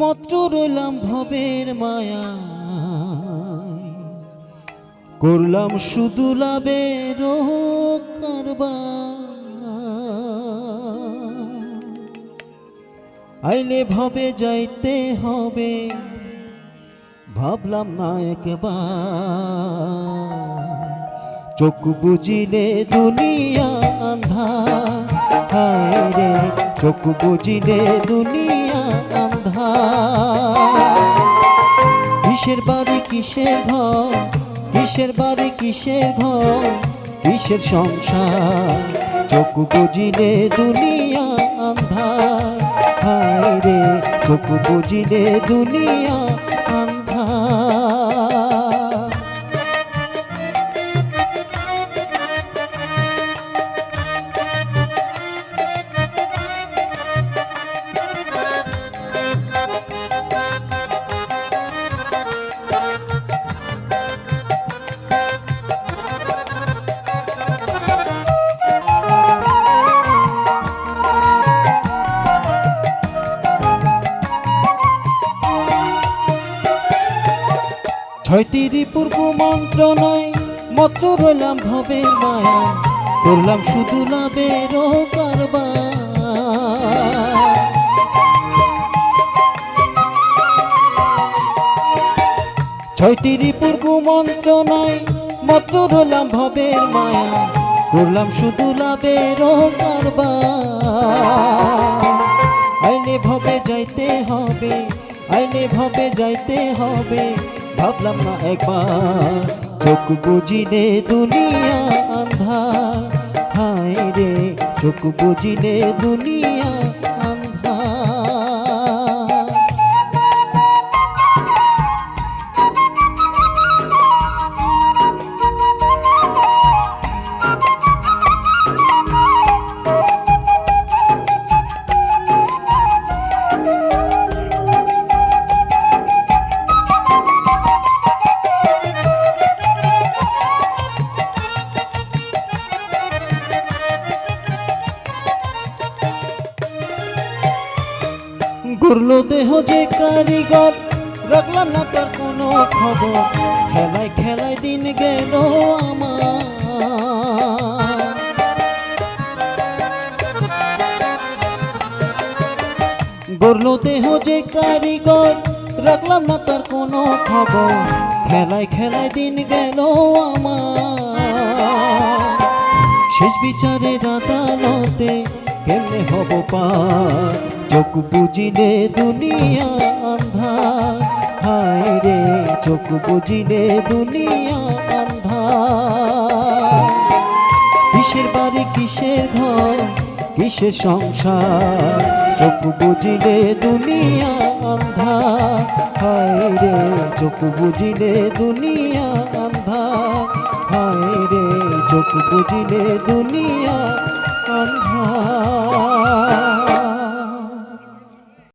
মাত্র রইলাম ভবের মায়া। করলাম শুধু লাভের আইলে ভবে যাইতে হবে, ভাবলাম না একবার। চোখ বুঝিলে দুনিয়া আন্ধা হায় রে, চোখ বুঝিলে দুনিয়া আন্ধা কিসের বাড়ি, কিসের ঘর? কিসের বাড়ি, কিসের ঘর? কিসের সংসার? চোখ বুঝিলে দুনিয়া আন্ধার। হায় রে, চোখ বুঝিলে দুনিয়া ছয়টি রিপুর কুমন্ত্রণায় মাত্র রইলাম ভবের মায়া, করলাম শুধু লাভের কারবার। ছয়টি রিপুর কুমন্ত্রণায় মাত্র রইলাম ভবের মায়া, করলাম শুধু লাভের কারবার। আইলে ভবে যাইতে হবে আইলে ভবে যাইতে হবে ভাবলাম না একবার। চোখ বুঝিলে দুনিয়া আন্ধা হায় রে চোখ বুঝিলে দুনিয়া গড়লো দেহ যে কারিগর, রাখলাম না তার কোনো খবর। খেলায় খেলায় দিন গেল আমার। গড়লো দেহ যে কারিগর, রাখলাম না তার কোনো খবর। খেলায় খেলায় দিন গেল আমার। শেষ বিচারে আদালতে কেমনে হব পার? চোখ বুঝিলে দুনিয়া আন্ধার হায় রে, চোখ বুঝিলে দুনিয়া আন্ধার কিসের বাড়ি, কিসের ঘর, কিসের সংসার? চোখ বুঝিলে দুনিয়া আন্ধার হায় রে, চোখ বুঝিলে দুনিয়া আন্ধার হায় রে, চোখ বুঝিলে দুনিয়া আন্ধার